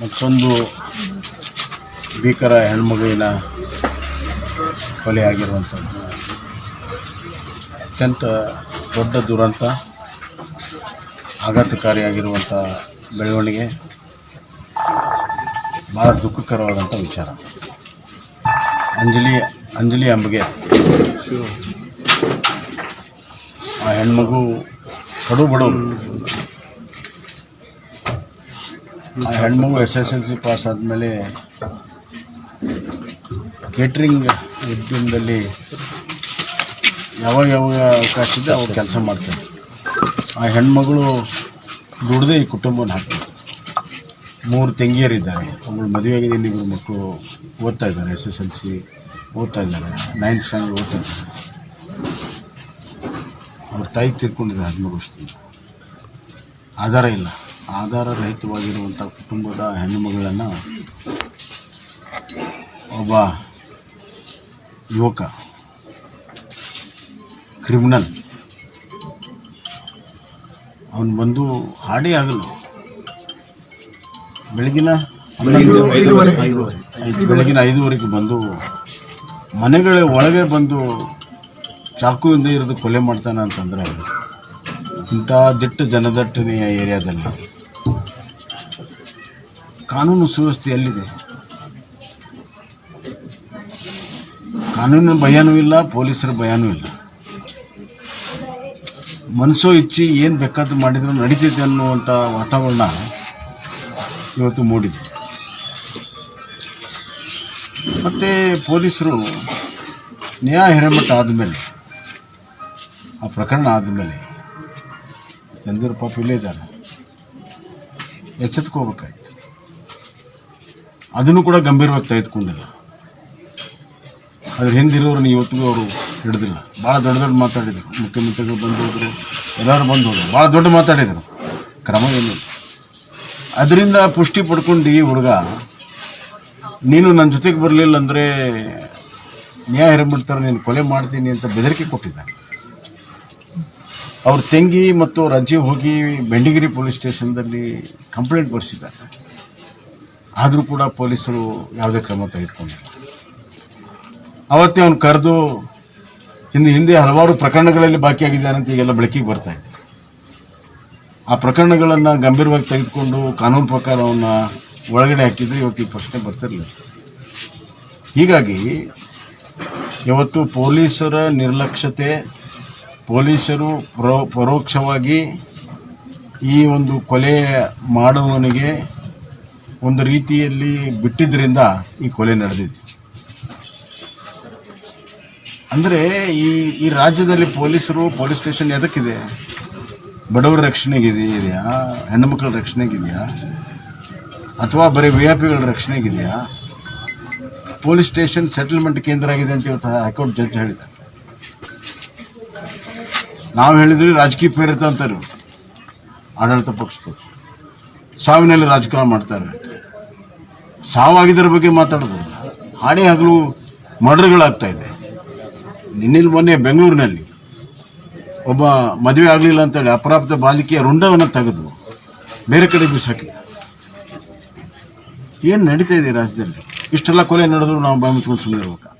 ಮತ್ತೊಂದು ಭೀಕರ ಹೆಣ್ಮಗುವಿನ ಕೊಲೆಯಾಗಿರುವಂಥದ್ದು ಅತ್ಯಂತ ದೊಡ್ಡ ದುರಂತ, ಆಘಾತಕಾರಿಯಾಗಿರುವಂಥ ಬೆಳವಣಿಗೆ ಭಾಳ ದುಃಖಕರವಾದಂಥ ವಿಚಾರ. ಅಂಜಲಿ ಅಂಜಲಿ ಅಂಬಿಗೆ ಆ ಹೆಣ್ಮಗು ಕಡು ಬಡವರು ಆ ಹೆಣ್ಮಗು S S L C pass ಆದಮೇಲೆ ಕೇಟ್ರಿಂಗ್ ಉದ್ಯಮದಲ್ಲಿ ಯಾವಾಗ ಯಾವಾಗ ಅವಕಾಶ ಇದೆ, ಅವ್ರು ಕೆಲಸ ಮಾಡ್ತಾರೆ. ಆ ಹೆಣ್ಮಗಳು ದುಡ್ದೇ ಈ ಕುಟುಂಬನ ಹಾಕ್ತಾರೆ. ಮೂರು ತಂಗಿಯರಿದ್ದಾರೆ. ಮದುವೆ ಮದುವೆಯಾಗಿದೆ ಇನ್ನಿಬ್ಬರು ಮಕ್ಕಳು ಓದ್ತಾ ಇದ್ದಾರೆ ಎಸ್ ಎಸ್ ಎಲ್ ಸಿ ಓದ್ತಾ ಇದ್ದಾರೆ ನೈನ್ತ್ ಸ್ಟ್ಯಾಂಡರ್ಡ್ ಓದ್ತಾ ಇದ್ದಾರೆ. ಅವ್ರ ತಾಯಿ ತಿರ್ಕೊಂಡಿದ್ದಾರೆ ಹದಿಮೂರು ವರ್ಷದಿಂದ. ಆಧಾರ ಇಲ್ಲ. ಆಧಾರ ರಹಿತವಾಗಿರುವಂಥ ಕುಟುಂಬದ ಹೆಣ್ಣುಮಗಳನ್ನು ಒಬ್ಬ ಯುವಕ ಕ್ರಿಮಿನಲ್ ಅವನು ಬಂದು ಹಾಡೇ ಆಗಲು ಬೆಳಗಿನ ಬೆಳಗಿನ ಐದುವರೆಗೆ ಬಂದು ಮನೆಗಳ ಒಳಗೆ ಬಂದು ಚಾಕುವಿಂದ ಇರೋದು ಕೊಲೆ ಮಾಡ್ತಾನೆ ಅಂತಂದರೆ ಇಂಥ ದಿಟ್ಟ ಜನದಟ್ಟಣೆಯ ಏರಿಯಾದಲ್ಲಿ ಕಾನೂನು ಸುವ್ಯವಸ್ಥೆ ಎಲ್ಲಿದೆ? ಕಾನೂನಿನ ಭಯನೂ ಇಲ್ಲ, ಪೊಲೀಸರ ಭಯನೂ ಇಲ್ಲ. ಮನಸ್ಸೋ ಇಚ್ಚಿ ಏನು ಬೇಕಾದ್ರೂ ಮಾಡಿದ್ರು ನಡೀತೈತೆ ಅನ್ನುವಂಥ ವಾತಾವರಣ ಇವತ್ತು ಮೂಡಿದೆ. ಮತ್ತು ಪೊಲೀಸರು ನ್ಯಾಯ ಹಿರೇಮಠ ಆದಮೇಲೆ, ಆ ಪ್ರಕರಣ ಆದಮೇಲೆ ಎಂದಿರು ಪಾಪ ಇಲ್ಲೇ ಇದ್ದಾರೆ. ಎಚ್ಚೆತ್ಕೋಬೇಕಾಯ್ತು. ಅದನ್ನು ಕೂಡ ಗಂಭೀರವಾಗಿ ತೆಗೆದುಕೊಂಡಿಲ್ಲ. ಅದ್ರ ಹಿಂದಿರೋರನ್ನ ಇವತ್ತಿಗೂ ಅವರು ಹಿಡಿದಿಲ್ಲ. ಭಾಳ ದೊಡ್ಡ ದೊಡ್ಡ ಮಾತಾಡಿದರು. ಮುಖ್ಯಮಂತ್ರಿಗಳು ಬಂದು ಹೋದರು ಎಲ್ಲರೂ ಬಂದು ಹೋದರು ಭಾಳ ದೊಡ್ಡ ಮಾತಾಡಿದರು. ಕ್ರಮ ಏನು? ಅದರಿಂದ ಪುಷ್ಟಿ ಪಡ್ಕೊಂಡು ಈ ಹುಡುಗ, ನೀನು ನನ್ನ ಜೊತೆಗೆ ಬರಲಿಲ್ಲ ಅಂದರೆ ನ್ಯಾಯ ಹಿರಬಿಡ್ತಾರೆ, ನೀನು ಕೊಲೆ ಮಾಡ್ತೀನಿ ಅಂತ ಬೆದರಿಕೆ ಕೊಟ್ಟಿದ್ದಾನೆ ಅವ್ರ ತಂಗಿ ಮತ್ತು ಅಜ್ಜಿ ಹೋಗಿ ಬೆಂಡಿಗಿರಿ ಪೊಲೀಸ್ ಸ್ಟೇಷನ್ದಲ್ಲಿ ಕಂಪ್ಲೇಂಟ್ ಬರೆಸಿದ್ದಾರೆ. ಆದರೂ ಕೂಡ ಪೊಲೀಸರು ಯಾವುದೇ ಕ್ರಮ ತೆಗೆದುಕೊಂಡಿಲ್ಲ. ಅವತ್ತೇ ಅವನು ಕರೆದು ಹಿಂದೆ ಹಿಂದೆ ಹಲವಾರು ಪ್ರಕರಣಗಳಲ್ಲಿ ಬಾಕಿಯಾಗಿದ್ದಾನೆ ಅಂತ ಈಗೆಲ್ಲ ಬೆಳಕಿಗೆ ಬರ್ತಾ ಇದೆ. ಆ ಪ್ರಕರಣಗಳನ್ನು ಗಂಭೀರವಾಗಿ ತೆಗೆದುಕೊಂಡು ಕಾನೂನು ಪ್ರಕಾರ ಅವನ್ನ ಒಳಗಡೆ ಹಾಕಿದ್ರೆ ಇವತ್ತು ಈ ಪ್ರಶ್ನೆ ಬರ್ತಿರಲಿಲ್ಲ. ಹೀಗಾಗಿ ಇವತ್ತು ಪೊಲೀಸರ ನಿರ್ಲಕ್ಷ್ಯತೆ, ಪೊಲೀಸರು ಪರೋ, ಪರೋಕ್ಷವಾಗಿ ಈ ಒಂದು ಕೊಲೆ ಮಾಡುವವನಿಗೆ ಒಂದು ರೀತಿಯಲ್ಲಿ ಬಿಟ್ಟಿದ್ದರಿಂದ ಈ ಕೊಲೆ ನಡೆದಿದೆ. ಅಂದರೆ ಈ ಈ ರಾಜ್ಯದಲ್ಲಿ ಪೊಲೀಸರು ಪೊಲೀಸ್ ಸ್ಟೇಷನ್ ಎದಕ್ಕಿದೆ? ಬಡವರ ರಕ್ಷಣೆಗಿದೆಯಾ? ಹೆಣ್ಣುಮಕ್ಕಳ ರಕ್ಷಣೆಗಿದೆಯಾ? ಅಥವಾ ಬರೀ ವಿ ಐ ಪಿಗಳ ರಕ್ಷಣೆಗಿದೆಯಾ? ಪೊಲೀಸ್ ಸ್ಟೇಷನ್ ಸೆಟಲ್ಮೆಂಟ್ ಕೇಂದ್ರ ಆಗಿದೆ ಅಂತ ಇವತ್ತು ಹೈಕೋರ್ಟ್ ಜಡ್ಜ್ ಹೇಳಿದ. ನಾವು ಹೇಳಿದ್ವಿ ರಾಜಕೀಯ ಪ್ರೇರಿತ ಅಂತಾರೆ. ಆಡಳಿತ ಪಕ್ಷದವರು. ಸಾವಿನಲ್ಲಿ ರಾಜಕಾರಣ ಮಾಡ್ತಾರೆ. ಸಾವಾಗಿದ್ದರ ಬಗ್ಗೆ ಮಾತಾಡೋದು ಹಾಡೇ ಹಗಲು ಮರ್ಡರ್ಗಳಾಗ್ತಾ ಇದೆ. ನಿನ್ನೆಲ್ಲಿ ಮೊನ್ನೆ ಬೆಂಗಳೂರಿನಲ್ಲಿ ಒಬ್ಬ ಮದುವೆ ಆಗಲಿಲ್ಲ ಅಂತೇಳಿ ಅಪ್ರಾಪ್ತ ಬಾಲಿಕೆಯ ರುಂಡವನ್ನು ತೆಗೆದು ಬೇರೆ ಕಡೆ ಬಿಸಾಕಿ ಏನು ನಡೀತಾ ಇದೆ ರಾಜ್ಯದಲ್ಲಿ? ಇಷ್ಟೆಲ್ಲ ಕೊಲೆ ನಡೆದ್ರು ನಾವು ಬಾಯಿ ಮುಚ್ಕೊಂಡು ಸುಮ್ಮನೆ ಇರ್ಬೇಕಾ